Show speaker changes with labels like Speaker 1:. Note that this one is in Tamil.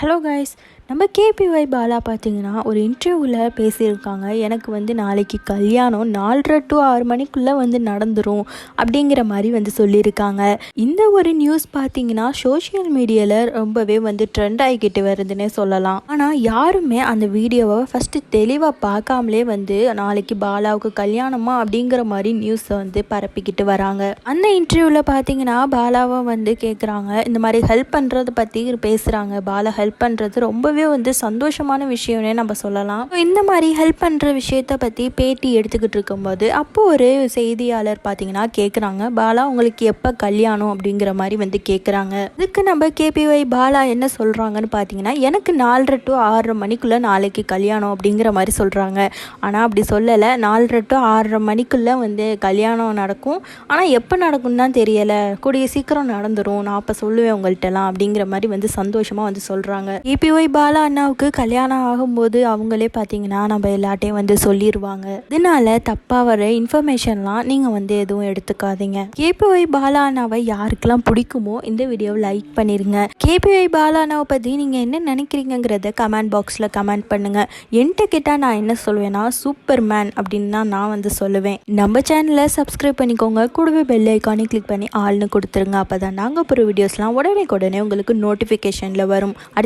Speaker 1: ஹலோ கைஸ் நம்ம கேபிஒய் பாலா பார்த்தீங்கன்னா ஒரு இன்டர்வியூவில் பேசியிருக்காங்க. எனக்கு வந்து நாளைக்கு கல்யாணம் நாலரை டு ஆறு மணிக்குள்ளே வந்து நடந்துடும் அப்படிங்கிற மாதிரி வந்து சொல்லியிருக்காங்க. இந்த ஒரு நியூஸ் பார்த்தீங்கன்னா சோஷியல் மீடியாவில் ரொம்பவே வந்து ட்ரெண்ட் ஆகிக்கிட்டு வருதுன்னே சொல்லலாம். ஆனால் யாருமே அந்த வீடியோவை ஃபஸ்ட்டு தெளிவாக பார்க்காமலே வந்து நாளைக்கு பாலாவுக்கு கல்யாணமா அப்படிங்கிற மாதிரி நியூஸை வந்து பரப்பிக்கிட்டு வராங்க. அந்த இன்டர்வியூவில் பார்த்தீங்கன்னா பாலாவை வந்து கேட்குறாங்க இந்த மாதிரி ஹெல்ப் பண்ணுறதை பற்றி பேசுகிறாங்க பாலா ஹெல்ப் ஹெல்ப் பண்ணுறது ரொம்பவே வந்து சந்தோஷமான விஷயம்னே நம்ம சொல்லலாம். இந்த மாதிரி ஹெல்ப் பண்ணுற விஷயத்த பற்றி பேட்டி எடுத்துக்கிட்டு இருக்கும்போது அப்போது ஒரு செய்தியாளர் பார்த்தீங்கன்னா கேட்குறாங்க பாலா உங்களுக்கு எப்போ கல்யாணம்? அப்படிங்கிற மாதிரி வந்து கேட்குறாங்க இதுக்கு நம்ம கேபிஒய் பாலா என்ன சொல்கிறாங்கன்னு பார்த்தீங்கன்னா எனக்கு நாலரை டு ஆறரை மணிக்குள்ளே நாளைக்கு கல்யாணம் அப்படிங்கிற மாதிரி சொல்கிறாங்க ஆனால் அப்படி சொல்லலை. நாலரை டு ஆறரை மணிக்குள்ளே வந்து கல்யாணம் நடக்கும். ஆனால் எப்போ நடக்கும்னு தான் தெரியலை. கூடிய சீக்கிரம் நடந்துடும் நான் அப்போ சொல்லுவேன் உங்கள்கிட்டலாம் அப்படிங்கிற மாதிரி வந்து சந்தோஷமாக வந்து சொல்கிறாங்க ஏபிஒய் பாலா அண்ணாவுக்கு கல்யாணம் ஆகும்போது அவங்களே பார்த்தீங்கன்னா நம்ம எல்லாட்டையும் வந்து சொல்லிடுவாங்க இதனால தப்பாக வர இன்ஃபர்மேஷன்லாம் நீங்கள் வந்து எதுவும் எடுத்துக்காதீங்க. கேபிஒய் பாலா அண்ணாவை யாருக்கெல்லாம் பிடிக்குமோ இந்த வீடியோவை லைக் பண்ணிடுங்க கேபிஒய் பாலா அண்ணாவை பற்றி நீங்கள் என்ன நினைக்கிறீங்கிறத கமெண்ட் பாக்ஸில் கமெண்ட் பண்ணுங்கள் என்கிட்ட கேட்டால் நான் என்ன சொல்லுவேன்னா சூப்பர் மேன் அப்படின்னு தான் நான் வந்து சொல்லுவேன். நம்ம சேனலை சப்ஸ்கிரைப் பண்ணிக்கோங்க. கூடவே பெல் ஐக்கானே கிளிக் பண்ணி ஆள்னு கொடுத்துருங்க. அப்போ தான் நாங்கள் போகிற வீடியோஸ்லாம் உடனே உடனே உங்களுக்கு நோட்டிஃபிகேஷனில் வரும்.